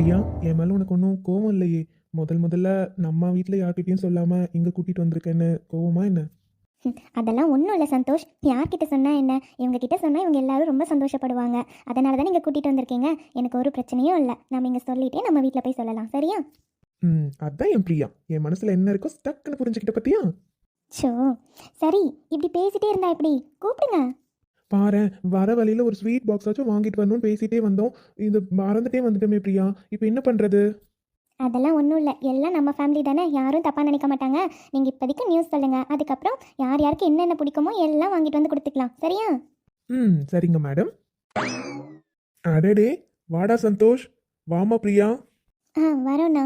பிரியா என் மேலே உனக்கு ஒன்றும் கோவம் இல்லையே. முதல் முதல்ல நம்ம வீட்டில் யார்கிட்டயும் சொல்லாமல் இங்கே கூட்டிகிட்டு வந்திருக்கேன்னு கோவமா என்ன? அதெல்லாம் ஒன்றும் இல்லை சந்தோஷ். யார்கிட்ட சொன்னா என்ன? இவங்க கிட்ட சொன்னால் இவங்க எல்லாரும் ரொம்ப சந்தோஷப்படுவாங்க. அதனால தான் நீங்கள் கூட்டிகிட்டு வந்திருக்கீங்க. எனக்கு ஒரு பிரச்சனையும் இல்லை. நம்ம இங்கே சொல்லிட்டே நம்ம வீட்டில் போய் சொல்லலாம். சரியா? ம் அதான் என் பிரியா. என் மனசில் என்ன இருக்கோ டக்குன்னு புரிஞ்சுக்கிட்ட பத்தியா? ஷோ சரி இப்படி பேசிட்டே இருந்தா எப்படி? கூப்பிடுங்க. பாரேன் வர வழியில் ஒரு ஸ்வீட் பாக்ஸ் ஆச்சும் வாங்கிட்டு வரணும்னு பேசிட்டே வந்தோம். இது மறந்துட்டே வந்துட்டோமே பிரியா. இப்போ என்ன பண்ணுறது அதெல்லாம் ஒன்றும் இல்லை. எல்லாம் நம்ம ஃபேமிலி தானே. யாரும் தப்பாக நினைக்க மாட்டாங்க. நீங்கள் இப்போதைக்கு நியூஸ் சொல்லுங்கள் அதுக்கப்புறம் யார் யாருக்கு என்னென்ன பிடிக்குமோ எல்லாம் வாங்கிட்டு வந்து கொடுத்துக்கலாம். சரியா? ம் சரிங்க மேடம் அடடே வாடா சந்தோஷ். வாமா பிரியா. ஆ வரோண்ணா.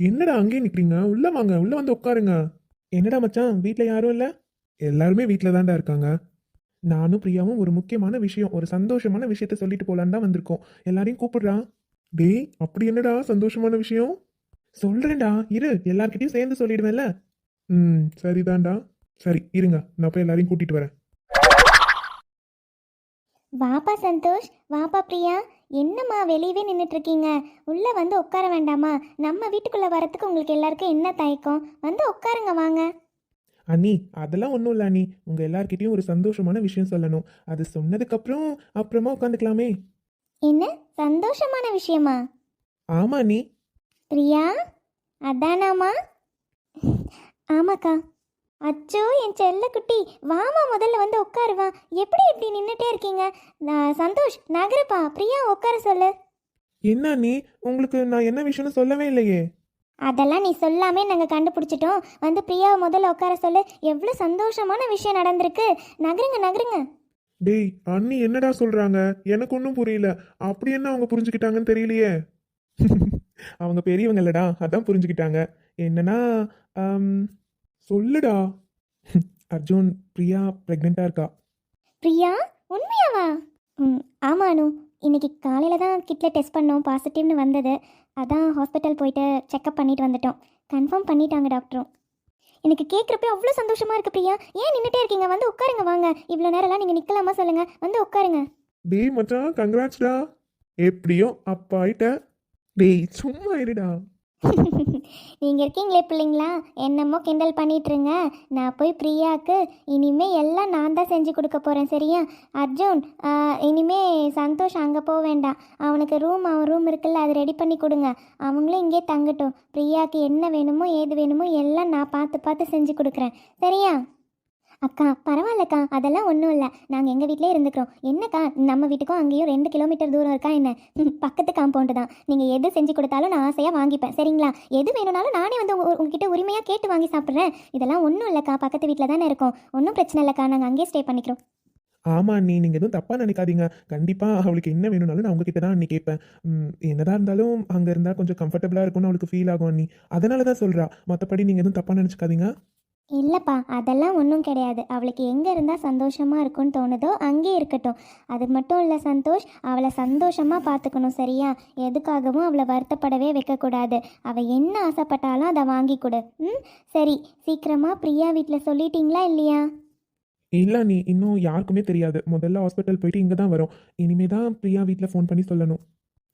என்னடா அங்கேயே நிக்கிறீங்க? உள்ள வாங்க. உள்ள வந்து உட்காருங்க. என்னடா மச்சான்? வீட்ல யாரும் இல்ல? எல்லாருமே வீட்ல தான்டா இருக்காங்க. நானும் பிரியாவும் ஒரு முக்கியமான விஷயம் ஒரு சந்தோஷமான விஷயத்த சொல்லிட்டு போலான்னு தான் வந்திருக்கோம். எல்லாரையும் கூப்பிடுறா. டேய் அப்படி என்னடா சந்தோஷமான விஷயம்? சொல்றேன்டா இரு எல்லார்கிட்டயும் சேர்ந்து சொல்லிடுவேன்ல. ம் சரிதான்டா. சரி இருங்க நான் போய் எல்லாரையும் கூட்டிட்டு வரேன். வாப்பா சந்தோஷ் வாப்பா பிரியா. என்னம்மா வெளியவே நின்றுட்டு இருக்கீங்க உள்ளே வந்து உட்கார வேண்டாமா? நம்ம வீட்டுக்குள்ளே வரத்துக்கு உங்களுக்கு எல்லாருக்கும் என்ன தயக்கம்? வந்து உட்காருங்க வாங்க. அண்ணி அதெல்லாம் ஒன்றும் இல்லை அண்ணி. உங்க எல்லார்கிட்டயும் ஒரு சந்தோஷமான விஷயம் சொல்லணும். அது சொன்னதுக்கப்புறம் அப்புறமா உட்காந்துக்கலாமே என்ன? சந்தோஷமான விஷயமா? ஆமா அண்ணி. பிரியா அதானாமா? ஆமாக்கா. அச்சோ என் செல்லக்குட்டி வாமா முதல்ல வந்து உட்காரு வா. எப்படி இப்படி நின்றுட்டே இருக்கீங்க? நான் சந்தோஷ் நகரப்பா. பிரியா உட்கார சொல்லு. என்ன அண்ணி? உங்களுக்கு நான் என்ன விஷயம்னு சொல்லவே இல்லையே. அதெல்லாம் நீ சொல்லாமே நாங்கள் கண்டுபிடிச்சிட்டோம். வந்து பிரியாவை முதல்ல உட்கார சொல்லு. எவ்வளோ சந்தோஷமான விஷயம் நடந்திருக்கு. நகருங்க நகருங்க. டேய் அண்ணி என்னடா சொல்றாங்க? எனக்கு ஒன்றும் புரியல. அப்படி என்ன அவங்க புரிஞ்சுக்கிட்டாங்கன்னு தெரியலையே. அவங்க பெரியவங்க இல்லடா அதான் புரிஞ்சுக்கிட்டாங்க. என்னன்னா சொல்லுடா. அர்ஜுன் பிரியா ப்ரெக்னெண்ட்டாக இருக்கா? பிரியா? உண்மையாவா? ம் ஆமாம் அனு இன்றைக்கி காலையில் தான் கிட்டில் டெஸ்ட் பண்ணோம் பாசிட்டிவ்னு வந்தது. அதான் ஹாஸ்பிட்டல் போயிட்டு செக்கப் பண்ணிட்டு வந்துட்டோம். கன்ஃபார்ம் பண்ணிட்டாங்க டாக்டரும் எனக்கு கேட்குறப்ப அவ்வளோ சந்தோஷமாக இருக்கு பிரியா. ஏன் நின்றுட்டே இருக்கீங்க? வந்து உட்காருங்க வாங்க. இவ்வளோ நேரம்லாம் நீங்கள் நிற்கலாமா சொல்லுங்கள் வந்து உட்காருங்க. டேய் மச்சான் கங்க்ராட்ஸ்டா எப்படியோ அப்பா ஆயிட்ட. டேய் சும்மா இருடா. நீங்கள் இருக்கீங்களே பிள்ளைங்களா? என்னமோ கிண்டல் பண்ணிட்டுருங்க. நான் போய் பிரியாவுக்கு இனிமே எல்லாம் நான் தான் செஞ்சு கொடுக்க போகிறேன் சரியா? அர்ஜுன் இனிமே சந்தோஷ் அங்கே போக வேண்டாம். அவனுக்கு ரூம் அவன் ரூம் இருக்குல்ல அது ரெடி பண்ணி கொடுங்க. அவங்களும் இங்கே தங்கட்டும். பிரியாவுக்கு என்ன வேணுமோ ஏது வேணுமோ எல்லாம் நான் பார்த்து பார்த்து செஞ்சு கொடுக்குறேன். சரியா? அக்கா பரவாயில்லக்கா. அதெல்லாம் ஒன்றும் இல்லை. நாங்கள் எங்கள் வீட்டிலே இருந்துக்கிறோம். என்னக்கா நம்ம வீட்டுக்கும் அங்கேயும் ரெண்டு கிலோமீட்டர் தூரம் இருக்கா என்ன? பக்கத்து காம்பவுண்டு தான். நீங்கள் எது செஞ்சு கொடுத்தாலும் நான் ஆசையாக வாங்கிப்பேன். சரிங்களா? எது வேணும்னாலும் நானே வந்து உங்ககிட்ட உரிமையாக கேட்டு வாங்கி சாப்பிட்றேன். இதெல்லாம் ஒன்றும் இல்லைக்கா. பக்கத்து வீட்டில் தானே இருக்கோம். ஒன்றும் பிரச்சனை இல்லைக்கா. நாங்கள் அங்கேயே ஸ்டே பண்ணிக்கிறோம். ஆமா அண்ணி. நீங்க எதுவும் தப்பா நினைக்காதீங்க. கண்டிப்பா அவளுக்கு என்ன வேணும்னாலும் நான் உங்ககிட்ட தான் அண்ணி கேட்பேன். என்னதான் இருந்தாலும் அங்க இருந்தா கொஞ்சம் கம்ஃபர்டபுளா இருக்கும்னு அவளுக்கு ஃபீல் ஆகும் அண்ணி. அதனால தான் சொல்றா. மத்தபடி நீங்க எதுவும் தப்பா நினைச்சுக்காதீங்க. இல்லைப்பா அதெல்லாம் ஒன்றும் கிடையாது. அவளுக்கு எங்கே இருந்தால் சந்தோஷமாக இருக்கும்னு தோணுதோ அங்கே இருக்கட்டும். அது மட்டும் இல்லை சந்தோஷ் அவளை சந்தோஷமாக பார்த்துக்கணும் சரியா? எதுக்காகவும் அவளை வருத்தப்படவே வைக்கக்கூடாது. அவள் என்ன ஆசைப்பட்டாலும் அதை வாங்கி கொடு. ம்? சரி சீக்கிரமாக பிரியா வீட்டில் சொல்லிட்டீங்களா இல்லையா? இல்லை நீ இன்னும் யாருக்குமே தெரியாது. முதல்ல ஹாஸ்பிட்டல் போயிட்டு இங்கே தான் வரும். இனிமே தான் பிரியா வீட்டில் ஃபோன் பண்ணி சொல்லணும்.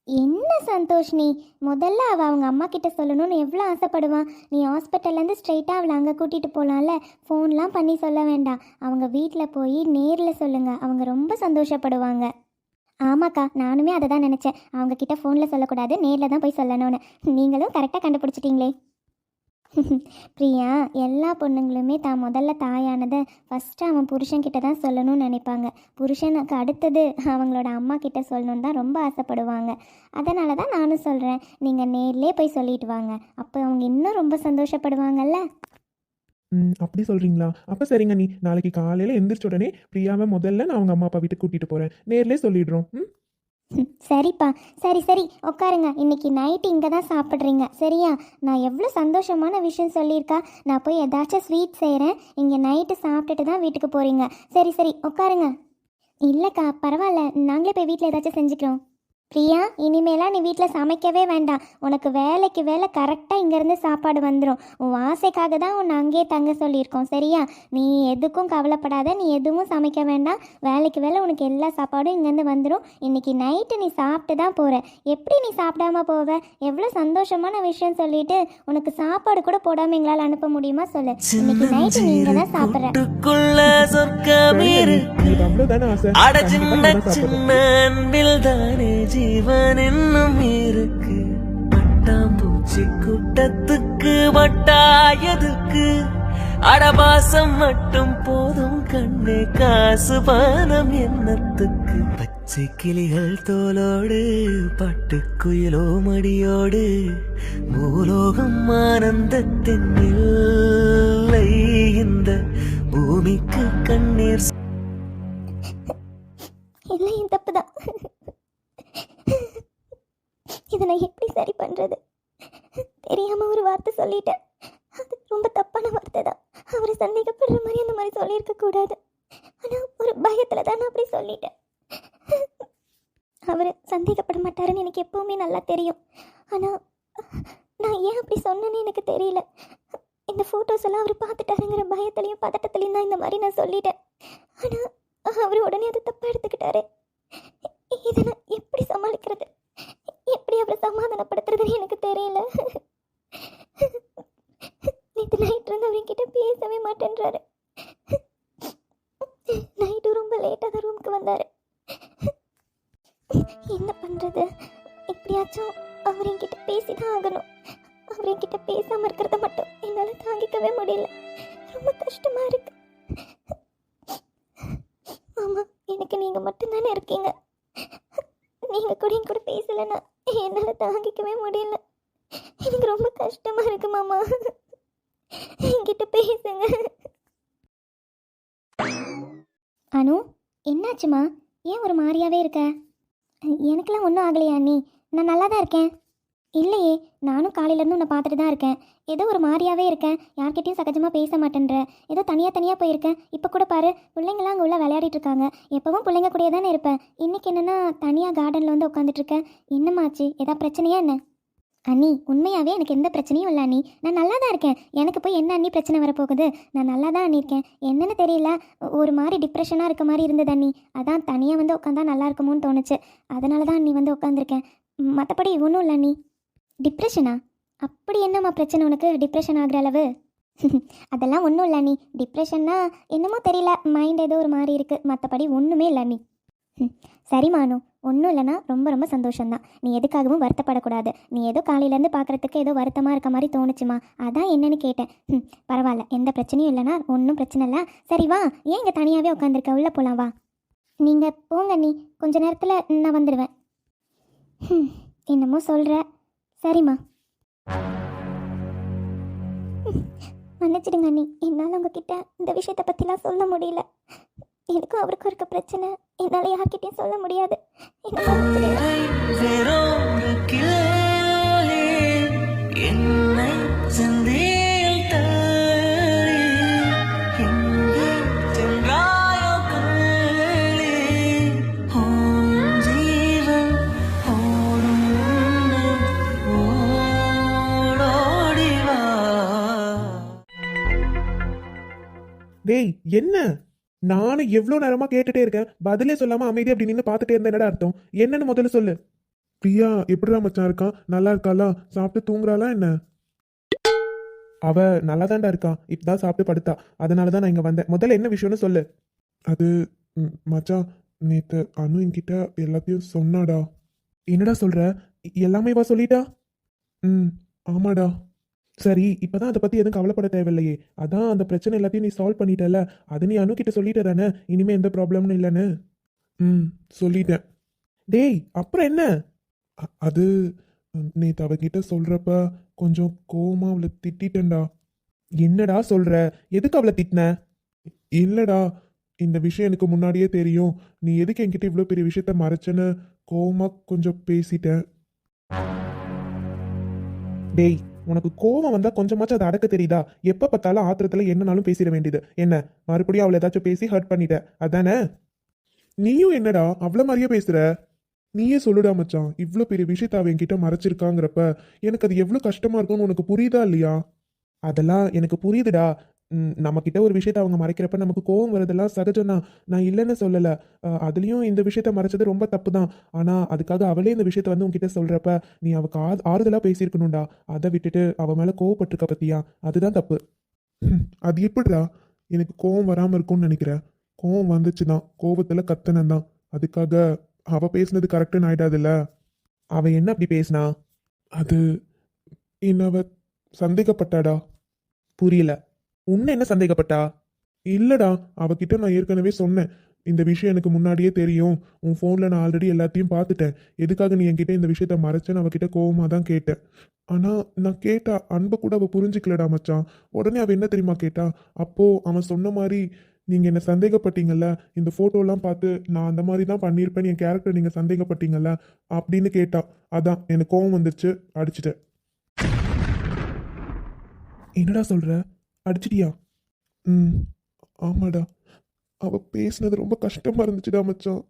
என்ன சந்தோஷ் நீ? முதல்ல அவள் அவங்க அம்மா கிட்ட சொல்லணும்னு எவ்வளோ ஆசைப்படுவான் நீ ஹாஸ்பிட்டல்லேருந்து ஸ்ட்ரெயிட்டாக அவளை அங்கே கூட்டிகிட்டு போகலாம்ல ஃபோன்லாம் பண்ணி சொல்ல வேண்டாம். அவங்க வீட்டில் போய் நேரில் சொல்லுங்கள் அவங்க ரொம்ப சந்தோஷப்படுவாங்க. ஆமாக்கா நானுமே அதை தான் நினச்சேன். அவங்க கிட்ட ஃபோனில் சொல்லக்கூடாது நேரில் தான் போய் சொல்லணும்னு. நீங்களும் கரெக்டாக கண்டுபிடிச்சிட்டிங்களே. பிரியா எல்லா பொண்ணுங்களுமே தான் முதல்ல தாயானதை ஃபஸ்ட்டு அவன் புருஷன்கிட்ட தான் சொல்லணும்னு நினைப்பாங்க. புருஷனுக்கு அடுத்தது அவங்களோட அம்மா கிட்ட சொல்லணுன்னு தான் ரொம்ப ஆசைப்படுவாங்க. அதனால தான் நானும் சொல்கிறேன் நீங்கள் நேர்லே போய் சொல்லிட்டு வாங்க. அப்போ அவங்க இன்னும் ரொம்ப சந்தோஷப்படுவாங்கல்ல? ம் அப்படி சொல்றீங்களா? அப்ப சரிங்க நீ. நாளைக்கு காலையில எந்திரிச்ச உடனே பிரியாவை முதல்ல நான் அவங்க அம்மா அப்பா வீட்டுக்கு கூட்டிட்டு போறேன். நேர்லயே சொல்லிடுறோம். ம், சரிப்பா. சரி சரி. உட்காருங்க. இன்னைக்கு நைட்டு இங்கே தான் சாப்பிட்றீங்க. சரியா? நான் எவ்வளோ சந்தோஷமான விஷயம் சொல்லியிருக்கா. நான் போய் ஏதாச்சும் ஸ்வீட் செய்கிறேன் இங்கே நைட்டு சாப்பிட்டுட்டு தான் வீட்டுக்கு போகிறீங்க சரி சரி. உட்காருங்க. இல்லைக்கா பரவாயில்ல. நாங்களே போய் வீட்டில் ஏதாச்சும் செஞ்சுக்கிறோம். பிரியா இனிமேலாம் நீ வீட்டில் சமைக்கவே வேண்டாம். உனக்கு வேலைக்கு வேலை கரெக்டாக இங்கேருந்து சாப்பாடு வந்துடும் உன் ஆசைக்காக தான் உன்னை அங்கேயே தங்க சொல்லியிருக்கோம் சரியா? நீ எதுக்கும் கவலைப்படாத நீ எதுவும் சமைக்க வேண்டாம். வேலைக்கு வேலை உனக்கு எல்லா சாப்பாடும் இங்கேருந்து வந்துடும் இன்னைக்கு நைட்டு நீ சாப்பிட்டு தான் போகிற எப்படி நீ சாப்பிடாம போவ? எவ்வளோ சந்தோஷமான விஷயம் சொல்லிட்டு உனக்கு சாப்பாடு கூட போடாமல் எங்களால் அனுப்ப முடியுமா சொல்லு. இன்னைக்கு நைட்டு நீ இங்கே தான் சாப்பிட்ற. அட சின்ன சின்ன அன்பில் தானே ஜீவன் இன்னும் இருக்கு பட்டாம்பூச்சி கூட்டத்துக்கு வட்டாயதுக்கு அடபாசம் மட்டும் போதும் கண்ணே காசு பானம் எண்ணத்துக்கு பச்சை கிளிகள் தோலோடு பட்டுக்குயிலோ மடியோடு. பூலோகம் ஆனந்தத்தின் எல்லை இந்த பூமிக்கு கண் சொல்லிட்டேன். அவர் சந்தேகப்பட மாட்டாருன்னு எனக்கு எப்பவுமே நல்லா தெரியும். ஆனால் நான் ஏன் அப்படி சொன்னேன்னு எனக்கு தெரியல. இந்த ஃபோட்டோஸ் எல்லாம் அவர் பார்த்துட்டாருங்கிற பயத்துலையும் பதட்டத்துலையும் தான் இந்த மாதிரி நான் சொல்லிட்டேன். ஆனால் அவர் உடனே அதை தப்பாக எடுத்துக்கிட்டாரு. இதை நான் எப்படி சமாளிக்கிறது? எப்படி அவரை சமாதானப்படுத்துறதுன்னு எனக்கு தெரியல. நேற்று நைட் இருந்து அவர்கிட்ட பேசவே மாட்டேன்றாரு நைட்டு ரொம்ப லேட்டாக தான் ரூமுக்கு வந்தார் என்ன எப்படியாச்சும் அவர் என்கிட்ட பேசி தான் ஆகணும். அவர் என்கிட்ட பேசாமல் இருக்கிறத மட்டும் என்னால் தாங்கிக்கவே முடியல. ரொம்ப கஷ்டமாக இருக்கு. ஆமா எனக்கு நீங்க மட்டும்தானே இருக்கீங்க. நீங்க கூட என் கூட பேசலன்னா என்னால் தாங்கிக்கவே முடியல. எனக்கு ரொம்ப கஷ்டமா இருக்கு மாமா. என்கிட்ட பேசுங்க. அனு என்னாச்சுமா? ஏன் ஒரு மாதிரியாவே இருக்க? எனக்கெல்லாம் ஒன்றும் ஆகலையா நீ நான் நல்லா தான் இருக்கேன். இல்லையே நானும் காலையிலேருந்து உன்னை பார்த்துட்டு தான் இருக்கேன். ஏதோ ஒரு மாதிரியாவே இருக்கேன். யார்கிட்டையும் சகஜமாக பேச மாட்டேன்ற. ஏதோ தனியாக தனியாக போயிருக்கேன். இப்போ கூட பாரு பிள்ளைங்களாம் அங்கே உள்ள விளையாடிட்டு இருக்காங்க. எப்போவும் பிள்ளைங்க கூடயே தானே இருப்பேன். இன்னைக்கு என்னென்னா தனியாக கார்டனில் வந்து உட்காந்துட்டு இருக்கேன். என்னமாச்சு ஏதா பிரச்சனையா என்ன? அண்ணி உண்மையாகவே எனக்கு எந்த பிரச்சனையும் இல்லை அண்ணி. நான் நல்லா தான் இருக்கேன். எனக்கு போய் என்ன அண்ணி பிரச்சனை வரப்போகுது? நான் நல்லா தான் அண்ணி இருக்கேன் என்னன்னு தெரியல. ஒரு மாதிரி டிப்ரெஷனாக இருக்க மாதிரி இருந்தது அண்ணி. அதான் தனியாக வந்து உட்காந்தா நல்லா இருக்குமோன்னு தோணுச்சு. அதனால தான் அண்ணி வந்து உட்காந்துருக்கேன். மற்றபடி ஒன்றும் இல்லை அண்ணி. டிப்ரெஷனா அப்படி என்னம்மா பிரச்சனை உனக்கு? டிப்ரெஷன் ஆகிற அளவு? அதெல்லாம் ஒன்றும் இல்லை நீ டிப்ரெஷன்னா என்னமோ தெரியல. மைண்ட் ஏதோ ஒரு மாதிரி இருக்குது மற்றபடி ஒன்றுமே இல்லை அண்ணி. ம், சரி மானு. ஒன்றும் இல்லைன்னா ரொம்ப ரொம்ப சந்தோஷம்தான். நீ எதுக்காகவும் வருத்தப்படக்கூடாது. நீ ஏதோ காலையிலேருந்து பார்க்குறதுக்கு ஏதோ வருத்தமாக இருக்க மாதிரி தோணுச்சுமா? அதான் என்னன்னு கேட்டேன். ம் பரவாயில்ல. எந்த பிரச்சனையும் இல்லைனா ஒன்றும் பிரச்சனை இல்லை. சரி வா. ஏன் இங்கே தனியாகவே உட்காந்துருக்க உள்ளே போகலாம் வா. நீங்கள் போங்க நீ. கொஞ்ச நேரத்தில் நான் வந்துடுவேன் ம், என்னமோ சொல்கிற சரிம்மா. மன்னிச்சிடுங்க அண்ணி. என்னால் உங்ககிட்ட இந்த விஷயத்தை பற்றிலாம் சொல்ல முடியல. எனக்கும் அவருக்கும் இருக்க பிரச்சனை. என்னால் யார்கிட்டயும் சொல்ல முடியாது. ஓம் வா டேய் என்ன? நானும் எவ்வளோ நேரமா கேட்டுட்டே இருக்கேன். பதிலே சொல்லாம அமைதி அப்படி நின்று பார்த்துட்டே இருந்த என்னடா அர்த்தம்? என்னன்னு முதல்ல சொல்லு. பிரியா எப்படிடா மச்சான் இருக்கான் நல்லா இருக்காளா? சாப்பிட்டு தூங்குறாளா என்ன? அவ நல்லா தாண்டா இருக்கா. இப்பதான் சாப்பிட்டு படுத்தா. அதனால தான் நான் இங்க வந்தேன். முதல்ல என்ன விஷயம்னு சொல்லு. அது ம், மச்சான் நேத்து அனு என்கிட்ட எல்லாத்தையும் சொன்னாடா. என்னடா சொல்ற? எல்லாமே வா சொல்லிட்டா? ம் ஆமாடா. சரி இப்போதான் அதை பற்றி எதுவும் கவலைப்பட தேவையில்லையே. அதான் அந்த பிரச்சனை எல்லாத்தையும் நீ சால்வ் பண்ணிட்டல அது நீ அணுக்கிட்ட கிட்ட சொல்லிட்ட தானே? இனிமேல் எந்த ப்ராப்ளம்னு இல்லைன்னு. ம் சொல்லிட்டேன். டேய் அப்புறம் என்ன? அது நேற்று நேத்து அவகிட்ட கொஞ்சம் கோமா அவளை திட்டிட்டேன்டா. என்னடா சொல்கிற எதுக்கு அவளை திட்டின? இல்லைடா இந்த விஷயம் எனக்கு முன்னாடியே தெரியும். நீ எதுக்கு என்கிட்ட இவ்வளோ பெரிய விஷயத்த மறைச்சேன்னு கோமா கொஞ்சம் பேசிட்டேன். டேய் உனக்கு கோவம் வந்தா கொஞ்சமாச்சும் அதை அடக்க தெரியுதா? எப்ப பார்த்தாலும் ஆத்திரத்துல என்னனாலும் பேசிட வேண்டியது. என்ன? மறுபடியும் அவளை ஏதாச்சும் பேசி ஹர்ட் பண்ணிட்ட. அதானே? நீயும் என்னடா அவ்வளோ மாதிரியே பேசுற? நீயே சொல்லுடா மச்சான் இவ்வளோ பெரிய விஷயத்த அவன் என்கிட்ட மறைச்சிருக்காங்கிறப்ப எனக்கு அது எவ்வளோ கஷ்டமா இருக்கும்னு உனக்கு புரியுதா இல்லையா? அதெல்லாம் எனக்கு புரியுதுடா. நம்மக்கிட்ட ஒரு விஷயத்த அவங்க மறைக்கிறப்ப நமக்கு கோவம் வரதெல்லாம் சகஜம்தான். நான் இல்லைன்னு சொல்லலை. அதுலேயும் இந்த விஷயத்த மறைச்சது ரொம்ப தப்பு தான் ஆனால் அதுக்காக அவளே இந்த விஷயத்த வந்து உங்ககிட்ட சொல்கிறப்ப நீ அவக்கு ஆ ஆறுதலாக பேசியிருக்கணும்டா. அதை விட்டுட்டு அவள் மேலே கோவப்பட்டிருக்க பற்றியா அதுதான் தப்பு. அது எப்படிடா? எனக்கு கோவம் வராமல் இருக்கும்னு நினைக்கிறேன் கோவம் வந்துச்சு தான் கோவத்தில் கத்தனன் தான் அதுக்காக அவள் பேசுனது கரெக்டுன்னு ஆயிடாதுல்ல? அவள் என்ன அப்படி பேசினா? அது என்னவ சந்தேகப்பட்டாடா? புரியல. உன்னை என்ன சந்தேகப்பட்டா? இல்லடா அவகிட்ட நான் ஏற்கனவே சொன்னேன். இந்த விஷயம் எனக்கு முன்னாடியே தெரியும். உன் ஃபோனில் நான் ஆல்ரெடி எல்லாத்தையும் பார்த்துட்டேன். எதுக்காக நீ என்கிட்ட இந்த விஷயத்த மறைச்சேன்னு அவகிட்ட கோவமாக தான் கேட்டேன். ஆனால் நான் கேட்டா அன்பை கூட அவள் புரிஞ்சுக்கலடா மச்சான். உடனே அவள் என்ன தெரியுமா கேட்டா அப்போது அவன் சொன்ன மாதிரி நீங்கள் என்னை சந்தேகப்பட்டீங்கல்ல? இந்த ஃபோட்டோலாம் பார்த்து நான் அந்த மாதிரி தான் பண்ணியிருப்பேன் என் கேரக்டர் நீங்கள் சந்தேகப்பட்டீங்கல்ல? அப்படின்னு கேட்டா அதான் எனக்கு கோவம் வந்துருச்சு. அடிச்சிட்டேன். என்னடா சொல்கிற அடிச்சிட்டியா? ம் ஆமாடா. அவள் பேசுனது ரொம்ப கஷ்டமாக இருந்துச்சுடா மச்சான்.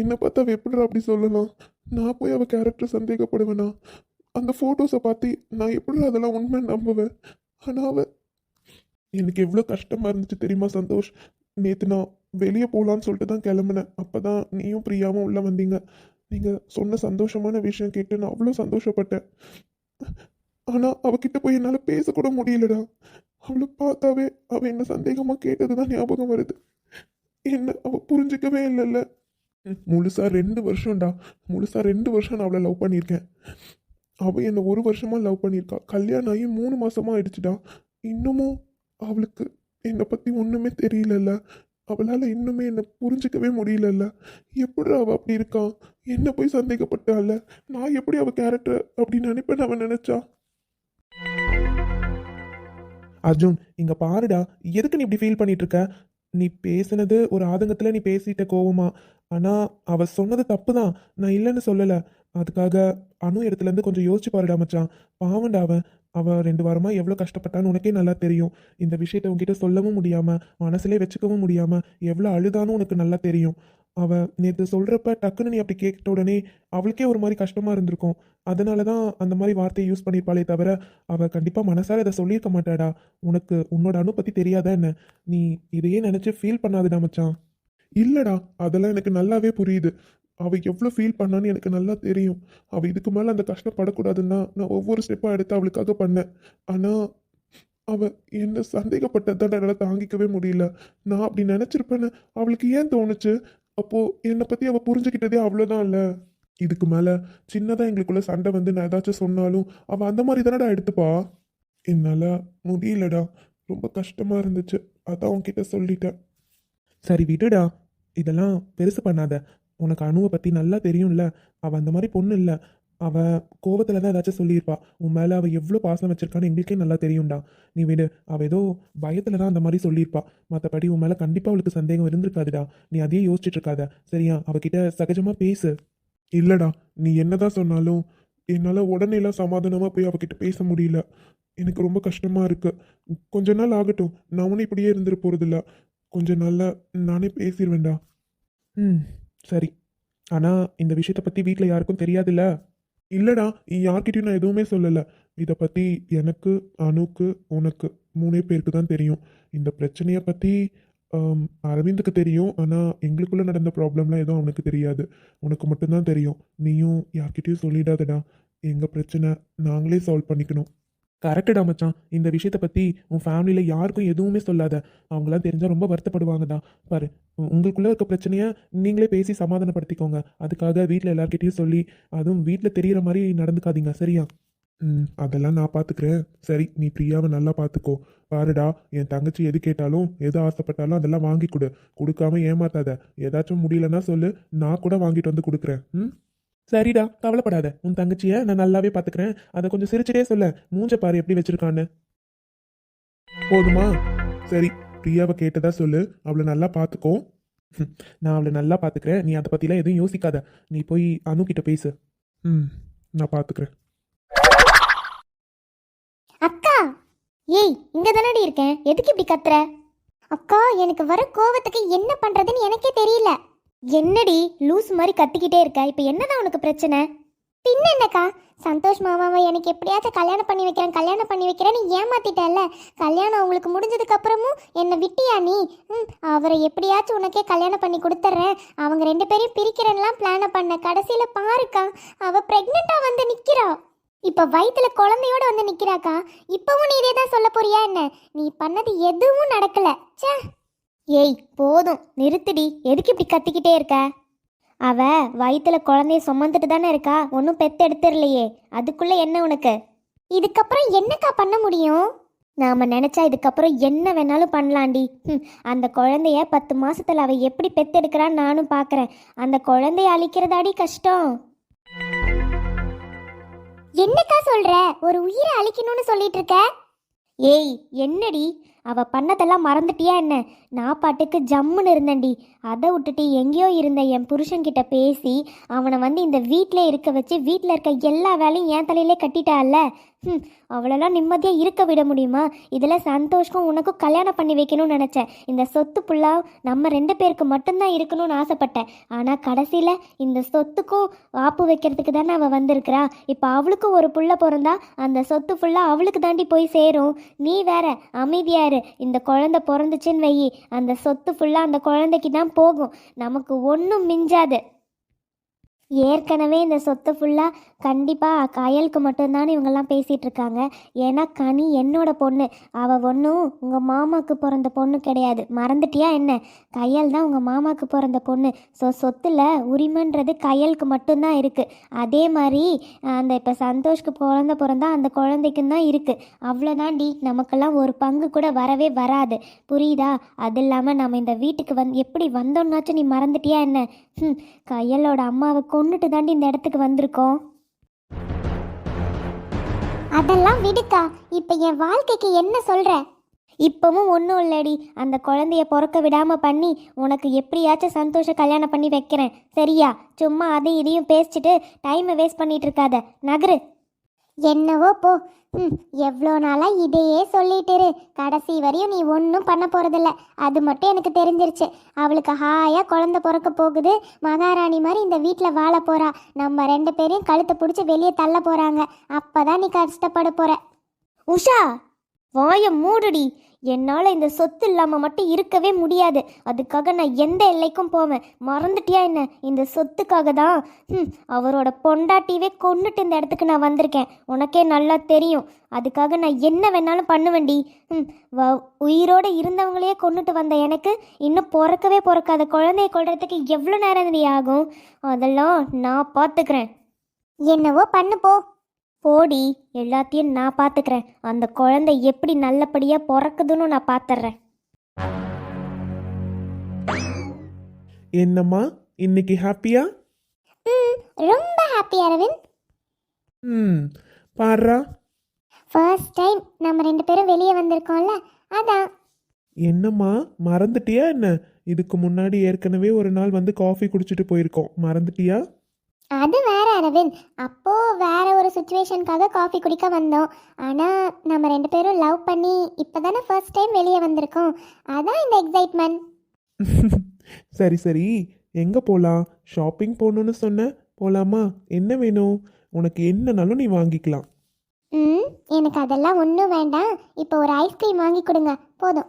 என்னை பார்த்தா அவள் எப்படிடா அப்படி சொல்லலாம் நான் போய் அவள் கேரக்டர் சந்தேகப்படுவேனா? அந்த ஃபோட்டோஸை பார்த்து நான் எப்படிடா அதெல்லாம் உண்மை நம்புவேன்? ஆனால் அவள் எனக்கு எவ்வளோ கஷ்டமாக இருந்துச்சு தெரியுமா சந்தோஷ்? நேற்று நான் வெளியே போகலான்னு சொல்லிட்டு தான் கிளம்புனேன். அப்போ தான் நீயும் பிரியாவும் உள்ளே வந்தீங்க. நீங்கள் சொன்ன சந்தோஷமான விஷயம் கேட்டு நான் அவ்வளோ சந்தோஷப்பட்டேன். ஆனால் அவகிட்ட போய் என்னால் பேசக்கூட முடியலடா. அவளை பார்த்தாவே அவள் என்ன சந்தேகமாக கேட்டது தான் ஞாபகம் வருது. என்ன அவள் புரிஞ்சிக்கவே இல்லைல்ல. முழுசாக முழுசா ரெண்டு வருஷம்டா. முழுசா ரெண்டு வருஷம் நான் அவளை லவ் பண்ணியிருக்கேன். அவள் என்னை ஒரு வருஷமா லவ் பண்ணியிருக்கா. கல்யாணம் ஆகி மூணு மாசமா ஆயிடுச்சுடா. இன்னமும் அவளுக்கு என்னை பற்றி ஒன்றுமே தெரியலல்ல. அவளால் இன்னுமே என்னை புரிஞ்சிக்கவே முடியலல்ல. எப்படி அவள் அப்படி இருக்கான் என்ன போய் சந்தேகப்பட்டால? நான் எப்படி அவள் கேரக்டர் அப்படி நினைப்பேன் அவன் நினைச்சா? அர்ஜுன் இங்கே பாருடா எதுக்கு நீ இப்படி ஃபீல் பண்ணிட்டு இருக்க நீ பேசுனது ஒரு ஆதங்கத்தில் நீ பேசிட்ட கோவமா. ஆனால் அவ சொன்னது தப்பு தான் நான் இல்லைன்னு சொல்லலை. அதுக்காக அணு இடத்துலேருந்து கொஞ்சம் யோசிச்சு பாருடா மச்சான். பாவண்டா அவன். அவள் ரெண்டு வாரமாக எவ்வளோ கஷ்டப்பட்டான்னு உனக்கே நல்லா தெரியும். இந்த விஷயத்த உங்ககிட்ட சொல்லவும் முடியாமல் மனசுலேயே வச்சுக்கவும் முடியாமல் எவ்வளோ அழுதான்னு உனக்கு நல்லா தெரியும். அவள் நேற்று சொல்கிறப்ப டக்குன்னு நீ அப்படி கேட்ட உடனே அவளுக்கே ஒரு மாதிரி கஷ்டமாக இருந்திருக்கும். அதனால தான் அந்த மாதிரி வார்த்தையை யூஸ் பண்ணியிருப்பாளே தவிர அவள் கண்டிப்பாக மனசார இதை சொல்லியிருக்க மாட்டாடா. உனக்கு உன்னோட அணு பற்றி தெரியாதா என்ன? நீ இதையே நினச்சி ஃபீல் பண்ணாதடா மச்சான். இல்லைடா அதெல்லாம் எனக்கு நல்லாவே புரியுது. அவள் எவ்வளோ ஃபீல் பண்ணான்னு எனக்கு நல்லா தெரியும். அவள் இதுக்கு மேலே அந்த கஷ்டப்படக்கூடாதுன்னா நான் ஒவ்வொரு ஸ்டெப்பாக எடுத்து அவளுக்காக பண்ணேன். ஆனால் அவள் என்ன சந்தேகப்பட்டதான் என்னால் தாங்கிக்கவே முடியல. நான் அப்படி நினச்சிருப்பேன்னு அவளுக்கு ஏன் தோணுச்சு? அப்போ என்னை பத்தி அவ புரிஞ்சுக்கிட்டதே அவ்வளோதான் இல்ல. இதுக்கு மேல சின்னதா எங்களுக்குள்ள சண்டை வந்து நான் ஏதாச்சும் சொன்னாலும் அவ அந்த மாதிரி தானடா எடுத்துப்பா? என்னால முடியலடா. ரொம்ப கஷ்டமா இருந்துச்சு. அதான் உன்கிட்ட சொல்லிட்டேன். சரி விடுடா. இதெல்லாம் பெருசு பண்ணாத. உனக்கு அணுவை பத்தி நல்லா தெரியும்ல. அவ அந்த மாதிரி பொண்ணு இல்லை. அவள் கோவத்தில் தான் ஏதாச்சும் சொல்லியிருப்பா. உன் மேலே அவள் எவ்வளோ பாசம் வச்சிருக்கான்னு எங்களுக்கே நல்லா தெரியும்டா. நீ விடு. அவள் ஏதோ பயத்தில் தான் அந்த மாதிரி சொல்லியிருப்பா. மற்றபடி உன் மேலே கண்டிப்பாக அவளுக்கு சந்தேகம் இருந்திருக்காதுடா. நீ அதையே யோசிச்சுட்டு இருக்காத. சரியா? அவகிட்ட சகஜமாக பேசு. இல்லைடா. நீ என்னதான் சொன்னாலும் என்னால் உடனேலாம் சமாதானமாக போய் அவகிட்ட பேச முடியல. எனக்கு ரொம்ப கஷ்டமாக இருக்குது கொஞ்ச நாள் ஆகட்டும். நான் ஒன்றும் இப்படியே இருந்துட்டு போகிறதில்ல கொஞ்ச நாளில் நானே பேசிடுவேன்டா ம். சரி. ஆனால் இந்த விஷயத்தை பற்றி வீட்டில் யாருக்கும் தெரியாதுல்ல? இல்லடா யார்கிட்டயும் நான் எதுவுமே சொல்லலை. இதை பற்றி எனக்கு அணுக்கு உனக்கு மூணே பேருக்கு தான் தெரியும். இந்த பிரச்சனையை பற்றி அரவிந்துக்கு தெரியும். ஆனால் எங்களுக்குள்ளே நடந்த ப்ராப்ளம்லாம் எதுவும் அவனுக்கு தெரியாது. உனக்கு மட்டும்தான் தெரியும். நீயும் யார்கிட்டயும் சொல்லிடாதடா. எங்கள் பிரச்சனை நாங்களே சால்வ் பண்ணிக்கணும். கரெக்டடா மச்சான். இந்த விஷயத்தை பற்றி உன் ஃபேமிலியில் யாருக்கும் எதுவுமே சொல்லாத. அவங்களாம் தெரிஞ்சால் ரொம்ப வருத்தப்படுவாங்க தான் பாரு உங்களுக்குள்ளே இருக்க பிரச்சனையை நீங்களே பேசி சமாதானப்படுத்திக்கோங்க. அதுக்காக வீட்டில் எல்லாருக்கிட்டையும் சொல்லி அதுவும் வீட்டில் தெரிகிற மாதிரி நடந்துக்காதீங்க சரியா? ம் அதெல்லாம் நான் பார்த்துக்கிறேன் சரி நீ பிரியாவை நல்லா பார்த்துக்கோ பாருடா என் தங்கச்சி எது கேட்டாலும் எது ஆசைப்பட்டாலும் அதெல்லாம் வாங்கி கொடு. கொடுக்காம ஏமாத்தாத. ஏதாச்சும் முடியலன்னா சொல்லு. நான் கூட வாங்கிட்டு வந்து கொடுக்குறேன். ம்? சரிடா கவலைப்படாத. உன் தங்கச்சியை நான் நல்லாவே பார்த்துக்கிறேன் அதை கொஞ்சம் சிரிச்சிட்டே சொல்ல. மூஞ்ச பாரு எப்படி வச்சிருக்கான்னு. போதுமா? சரி பிரியாவை கேட்டதா சொல்லு. அவளை நல்லா பார்த்துக்கோ ம் நான் அவளை நல்லா பார்த்துக்கிறேன் நீ அதை பற்றிலாம் எதுவும் யோசிக்காத. நீ போய் அனு கிட்ட பேசு. ம் நான் பார்த்துக்கிறேன் அக்கா! ஏய் இங்க தானடி இருக்கேன். எதுக்கு இப்படி கத்துற? அக்கா எனக்கு வர கோவத்துக்கு என்ன பண்றதுன்னு எனக்கே தெரியல. என்னடி லூஸ் மாதிரி கத்திக்கிட்டே இருக்க? இப்போ என்னதான் உனக்கு பிரச்சனை? பின்ன என்னக்கா? சந்தோஷ் மாமாவை எனக்கு எப்படியாச்சும் கல்யாணம் பண்ணி வைக்கிறேன் கல்யாணம் பண்ணி வைக்கிறேன்னு ஏமாத்திட்டல கல்யாணம் அவங்களுக்கு முடிஞ்சதுக்கு அப்புறமும் என்னை விட்டியா நீ? ம் அவரை எப்படியாச்சும் உனக்கே கல்யாணம் பண்ணி கொடுத்துட்றேன் அவங்க ரெண்டு பேரையும் பிரிக்கிறேன்லாம் பிளான பண்ண கடைசியில் பாருக்கா. அவ ப்ரெக்னெண்ட்டாக வந்து நிற்கிறா இப்போ வயிற்றுல குழந்தையோட வந்து நிற்கிறாக்கா இப்போவும் நீ இதே தான் சொல்ல போறியா என்ன? நீ பண்ணது எதுவும் நடக்கலை. ச்சே. ஏய் போதும். நிறுத்துடி. எதுக்கு இப்படி கத்திக்கிட்டே இருக்க? அவ வயிற்றுல குழந்தைய சுமந்துட்டு தானே இருக்கா? ஒன்றும் பெத்து எடுத்துடலையே. அதுக்குள்ள என்ன உனக்கு? இதுக்கப்புறம் என்னக்கா பண்ண முடியும்? நாம நினைச்சா இதுக்கப்புறம் என்ன வேணாலும் பண்ணலாண்டி. ம், அந்த குழந்தைய பத்து மாசத்துல அவ எப்படி பெத்தெடுக்கிறான்னு நானும் பார்க்குறேன் அந்த குழந்தைய அழிக்கிறதாடி கஷ்டம். என்னக்கா சொல்ற? ஒரு உயிரை அழிக்கணும்னு சொல்லிட்டு இருக்க? ஏய் என்னடி? அவள் பண்ணதெல்லாம் மறந்துட்டியா என்ன? நான் பாட்டுக்கு ஜம்முன்னு இருந்தேன்டி. அதை விட்டுட்டு எங்கேயோ இருந்த என் புருஷன்கிட்ட பேசி அவனை வந்து இந்த வீட்டில் இருக்க வச்சு வீட்டில் இருக்க எல்லா வேலையும் என் தலையிலே கட்டிட்டால ம் அவ்வளோலாம் நிம்மதியாக இருக்க விட முடியுமா? இதில் சந்தோஷ்க்கும் உனக்கும் கல்யாணம் பண்ணி வைக்கணும்னு நினச்சேன். இந்த சொத்து புல்லா நம்ம ரெண்டு பேருக்கு மட்டும்தான் இருக்கணும்னு ஆசைப்பட்டேன். ஆனால் கடைசியில் இந்த சொத்துக்கும் ஆப்பு வைக்கிறதுக்கு தானே அவள் வந்திருக்கிறா. இப்போ அவளுக்கும் ஒரு புள்ள பிறந்தா அந்த சொத்து ஃபுல்லாக அவளுக்கு தாண்டி போய் சேரும். நீ வேற அமைதியாரு இந்த குழந்தை பிறந்துச்சுன்னு வெயி. அந்த சொத்து ஃபுல்லாக அந்த குழந்தைக்கு தான் போகும். நமக்கு ஒன்றும் மிஞ்சாது. ஏற்கனவே இந்த சொத்து ஃபுல்லாக கண்டிப்பாக கயலுக்கு மட்டும்தான் இவங்கெல்லாம் பேசிகிட்டு இருக்காங்க. ஏன்னா கனி என்னோட பொண்ணு. அவள் ஒன்றும் உங்கள் மாமாவுக்கு பிறந்த பொண்ணு கிடையாது. மறந்துட்டியா என்ன? கயல் தான் உங்கள் மாமாவுக்கு பிறந்த பொண்ணு. ஸோ சொத்தில் உரிமைன்றது கயலுக்கு மட்டும்தான் இருக்குது அதே மாதிரி அந்த இப்போ சந்தோஷ்க்கு குழந்த பிறந்தா அந்த குழந்தைக்கும் தான் இருக்குது அவ்வளோதாண்டி நமக்கெல்லாம் ஒரு பங்கு கூட வரவே வராது. புரியுதா? அது இல்லாமல் நம்ம இந்த வீட்டுக்கு வந்து எப்படி வந்தோம்னாச்சும் நீ மறந்துட்டியா என்ன? ம் கையலோட அம்மாவை கொண்டுட்டு தாண்டி இந்த இடத்துக்கு வந்திருக்கோம். அதெல்லாம் விடுக்கா இப்போ என் வாழ்க்கைக்கு என்ன சொல்கிற இப்பவும் ஒன்றும் இல்லடி. அந்த குழந்தைய பிறக்க விடாமல் பண்ணி உனக்கு எப்படியாச்சும் சந்தோஷ கல்யாணம் பண்ணி வைக்கிறேன். சரியா? சும்மா அதையும் இதையும் பேசிச்சுட்டு டைமை வேஸ்ட் பண்ணிட்டு இருக்காத. நகரு. என்னவோ போ. ம் எவ்வளோ நாளாக இதையே சொல்லிட்டுரு. கடைசி வரையும் நீ ஒன்றும் பண்ண போகிறதில்ல அது மட்டும் எனக்கு தெரிஞ்சிருச்சு. அவளுக்கு ஹாயாக குழந்த பிறக்க போகுது. மகாராணி மாதிரி இந்த வீட்டில் வாழ போகிறா நம்ம ரெண்டு பேரையும் கழுத்தை பிடிச்சி வெளியே தள்ள போகிறாங்க அப்போ தான் நீ கஷ்டப்பட போகிற உஷா வாய மூடுடி. என்னால் இந்த சொத்து இல்லாமல் மட்டும் இருக்கவே முடியாது. அதுக்காக நான் எந்த எல்லைக்கும் போவேன். மறந்துட்டியா என்ன? இந்த சொத்துக்காக தான். ம் அவரோட பொண்டாட்டியவே கொண்டுட்டு இந்த இடத்துக்கு நான் வந்திருக்கேன். உனக்கே நல்லா தெரியும். அதுக்காக நான் என்ன வேணாலும் பண்ணுவேண்டி ம் வ உயிரோடு இருந்தவங்களையே கொண்டுட்டு வந்த எனக்கு இன்னும் பிறக்கவே பிறக்காத குழந்தைய கொள்றதுக்கு எவ்வளோ நேரம் ஆகும்? அதெல்லாம் நான் பார்த்துக்கிறேன் என்னவோ பண்ணு போ. போடி எல்லாத்தையும் நான் பார்த்துக்கிறேன் அந்த குழந்தை எப்படி நல்லபடியாக பிறக்குதுன்னு நான் பார்த்துட்றேன் என்னம்மா? இன்னைக்கு ஹாப்பியா ரொம்ப ஹாப்பி அரவிந்த். ம் பாடுறா ஃபர்ஸ்ட் டைம் நம்ம ரெண்டு பேரும் வெளியே வந்திருக்கோம்ல அதான். என்னம்மா? மறந்துட்டியா என்ன? இதுக்கு முன்னாடி ஏற்கனவே ஒரு நாள் வந்து காஃபி குடிச்சிட்டு போயிருக்கோம். மறந்துட்டியா? அது வேற அரவிந்த் அப்போ வேற ஒரு சுச்சுவேஷனுக்காக காஃபி குடிக்க வந்தோம். ஆனால் நம்ம ரெண்டு பேரும் லவ் பண்ணி இப்போ தானே ஃபர்ஸ்ட் டைம் வெளியே வந்திருக்கோம். அதான் இந்த எக்ஸைட்மெண்ட் சரி சரி. எங்கே போகலாம் ஷாப்பிங் போகணுன்னு சொன்ன? போகலாமா என்ன வேணும்? உனக்கு என்னனாலும் நீ வாங்கிக்கலாம். ம் எனக்கு அதெல்லாம் ஒன்றும் வேண்டாம். இப்போ ஒரு ஐஸ்கிரீம் வாங்கி கொடுங்க. போதும்.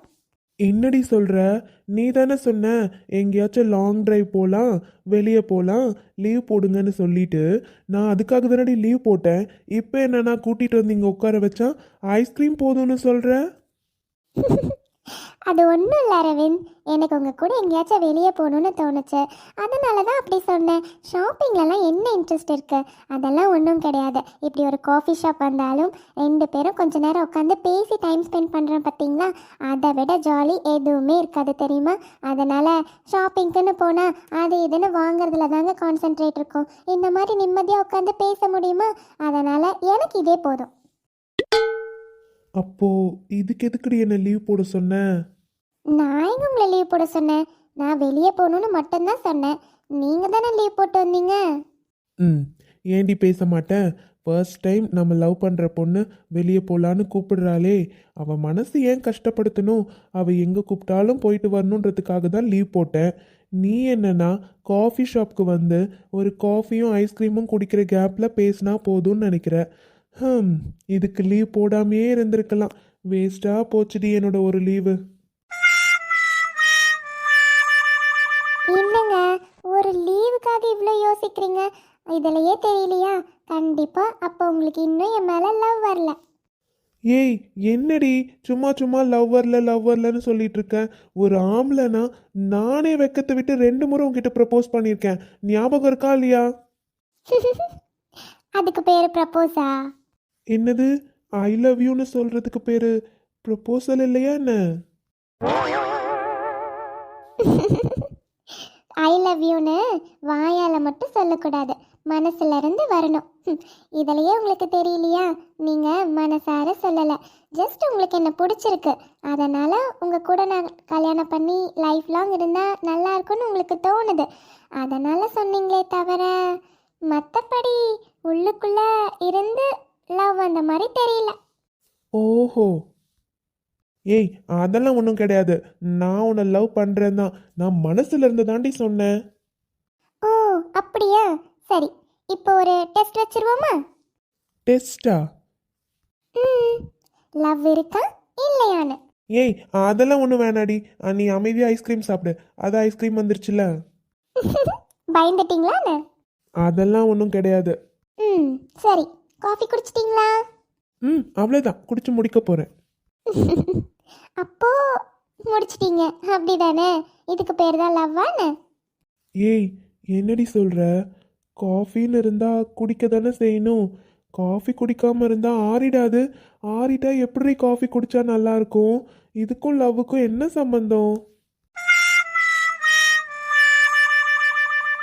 என்னடி சொல்கிற நீ தானே சொன்ன எங்கேயாச்சும் லாங் டிரைவ் போகலாம் வெளியே போகலாம் லீவ் போடுங்கன்னு சொல்லிட்டு நான் அதுக்காக தானடி லீவ் போட்டேன். இப்போ என்னன்னா கூட்டிகிட்டு வந்து இங்கே உட்கார வச்சா ஐஸ்கிரீம் போதும்னு சொல்கிற அது ஒன்றும் இல்லை அரவிந்த். எனக்கு உங்கள் கூட எங்கேயாச்சும் வெளியே போகணுன்னு தோணுச்சு. அதனால தான் அப்படி சொன்னேன். ஷாப்பிங்லலாம் என்ன இன்ட்ரெஸ்ட் இருக்குது அதெல்லாம் ஒன்றும் கிடையாது. இப்படி ஒரு காஃபி ஷாப் வந்தாலும் ரெண்டு பேரும் கொஞ்ச நேரம் உட்காந்து பேசி டைம் ஸ்பெண்ட் பண்ணுறோம் பார்த்தீங்களா அதை விட ஜாலி எதுவுமே இருக்காது தெரியுமா? அதனால் ஷாப்பிங்க்குன்னு போனால் அது இதுன்னு வாங்குறதுல தாங்க கான்சென்ட்ரேட் இருக்கும். இந்த மாதிரி நிம்மதியாக உட்காந்து பேச முடியுமா? அதனால் எனக்கு இதே போதும். அப்போ இதுக்கு எதுக்குடி என்ன லீவ் போட சொன்ன? நான் எங்க உங்களை லீவ் போட சொன்னேன் நான் வெளியே போகணுன்னு மட்டும்தான் சொன்னேன். நீங்கள் தானே லீவ் போட்டு வந்தீங்க? ம் ஏண்டி பேச மாட்டேன்? ஃபர்ஸ்ட் டைம் நம்ம லவ் பண்ணுற பொண்ணு வெளியே போகலான்னு கூப்பிடுறாளே. அவள் மனசு ஏன் கஷ்டப்படுத்தணும்? அவள் எங்கே கூப்பிட்டாலும் போயிட்டு வரணுன்றதுக்காக தான் லீவ் போட்டேன். நீ என்னன்னா காஃபி ஷாப்க்கு வந்து ஒரு காஃபியும் ஐஸ்கிரீமும் குடிக்கிற கேப்பில் பேசினா போதும்னு நினைக்கிற. ஹம் இதுக்கு லீவ் போடாமையே இருந்திருக்கலாம். வேஸ்ட்டாக போச்சுடி என்னோட ஒரு லீவு என்னங்க ஒரு லீவுக்காக இவ்வளோ யோசிக்கிறீங்க? இதுலயே தெரியலையா? கண்டிப்பாக அப்போ உங்களுக்கு இன்னும் என் மேலே லவ் வரல. ஏய் என்னடி? சும்மா சும்மா லவ் வரல லவ் வரலன்னு சொல்லிட்டு இருக்கேன் ஒரு ஆம்பளைனா நானே வெக்கத்தை விட்டு ரெண்டு முறை உங்ககிட்ட ப்ரப்போஸ் பண்ணியிருக்கேன். ஞாபகம் இருக்கா இல்லையா? அதுக்கு பேர் ப்ரப்போஸா என்னது? ஐ லவ் யூன்னு சொல்றதுக்கு பேரு ப்ரப்போசல் இல்லையா என்ன? ஐ லவ் யூன்னு வாயால் மட்டும் சொல்லக்கூடாது. மனசுல இருந்து வரணும். இதுலயே உங்களுக்கு தெரியலையா? நீங்கள் மனசார சொல்லலை. ஜஸ்ட் உங்களுக்கு என்ன பிடிச்சிருக்கு. அதனால் உங்கள் கூட நான் கல்யாணம் பண்ணி லைஃப் லாங் இருந்தால் நல்லா இருக்கும்னு உங்களுக்கு தோணுது. அதனால் சொன்னீங்களே தவிர மற்றபடி உள்ளுக்குள்ள இருந்து லவ் அந்த மாதிரி தெரியல. ஓஹோ. ஏய் அதெல்லாம் ஒன்றும் கிடையாது. நான் உன்னை லவ் பண்ணுறேன் தான். நான் மனசுல இருந்து தாண்டி சொன்னேன். ஓ அப்படியா? சரி இப்போ ஒரு டெஸ்ட் வச்சிருவோமா? டெஸ்டா ம் லவ் இருக்கா இல்லையான்னு. ஏய் அதெல்லாம் ஒன்றும் வேணாடி. அஹ், நீ அமைதியாக ஐஸ்கிரீம் சாப்பிடு. அதான் ஐஸ்கிரீம் வந்துருச்சுல. பயந்துட்டீங்களான்னு? அதெல்லாம் ஒன்றும் கிடையாது. ம் சரி. காஃபி குடிச்சிட்டிங்களா? ம் அவ்வளோதான் குடிச்சு முடிக்க போகிறேன் அப்போ முடிச்சிட்டீங்க. அப்படிதானே? இதுக்கு பேர் தான் லவ்வான்னு? ஏய் என்னடி சொல்கிற காஃபின்னு இருந்தால் குடிக்க தானே செய்யணும். காஃபி குடிக்காமல் இருந்தால் ஆறிடாது. ஆறிட்டா எப்படி காஃபி குடிச்சா நல்லா இருக்கும் இதுக்கும் லவ்வுக்கும் என்ன சம்பந்தம்?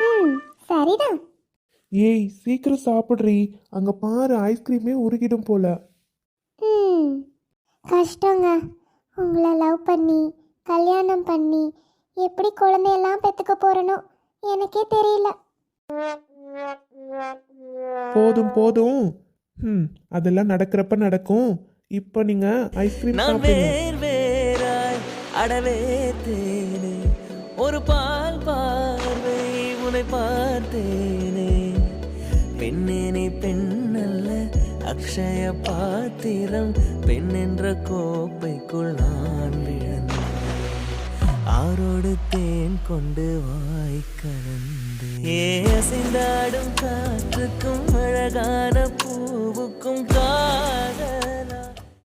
ம் சரிதான். ஏய் சீக்கிரம் சாப்பிட்றி. அங்கே பாரு ஐஸ்கிரீமே உருகிடும் போல. ம் கஷ்டங்க. உங்களை லவ் பண்ணி கல்யாணம் பண்ணி எப்படி குழந்தையெல்லாம் பெற்றுக்க போகிறனோ எனக்கே தெரியல. போதும் போதும். ம் அதெல்லாம் நடக்கிறப்ப நடக்கும். இப்போ நீங்கள் ஐஸ்கிரீம் சாப்பிடுங்க. அடவே அக்ஷய பாத்திரம் பெண் என்ற கோப்பைக்குள் நான் விழுந்தேன். ஆரோடு தேன் கொண்டு வாய் கலந்து ஏசிந்தாடும் காற்றுக்கும் அழகான பூவுக்கும் காதலா